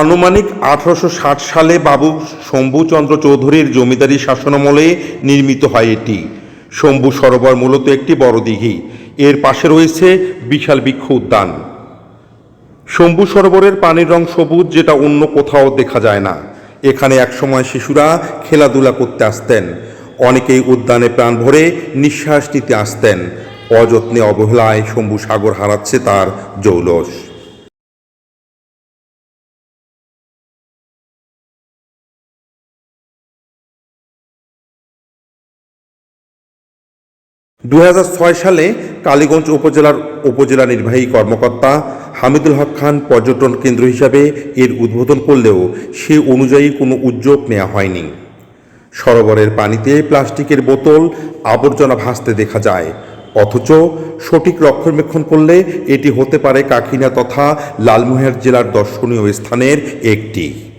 আনুমানিক আঠারোশো ষাট সালে বাবু শম্ভুচন্দ্র চৌধুরীর জমিদারি শাসনামলে নির্মিত হয় এটি। শম্ভু সরোবর মূলত একটি বড় দিঘি। এর পাশে রয়েছে বিশাল বৃক্ষ উদ্যান। শম্ভু সরোবরের পানির রং সবুজ, যেটা অন্য কোথাও দেখা যায় না। এখানে একসময় শিশুরা খেলাধুলা করতে আসতেন। অনেকেই উদ্যানে প্রাণ ভরে নিঃশ্বাস নিতে আসতেন। অযত্নে অবহেলায় শম্ভু সাগর হারাচ্ছে তার জৌলস। দু হাজার ছয় সালে কালীগঞ্জ উপজেলার উপজেলা নির্বাহী কর্মকর্তা হামিদুল হক খান পর্যটন কেন্দ্র হিসাবে এর উদ্বোধন করলেও সে অনুযায়ী কোনো উদ্যোগ নেওয়া হয়নি। সরোবরের পানিতে প্লাস্টিকের বোতল, আবর্জনা ভাসতে দেখা যায়। অথচ সঠিক রক্ষণাবেক্ষণ করলে এটি হতে পারে কাকিনা তথা লালমোহর জেলার দর্শনীয় স্থানের একটি।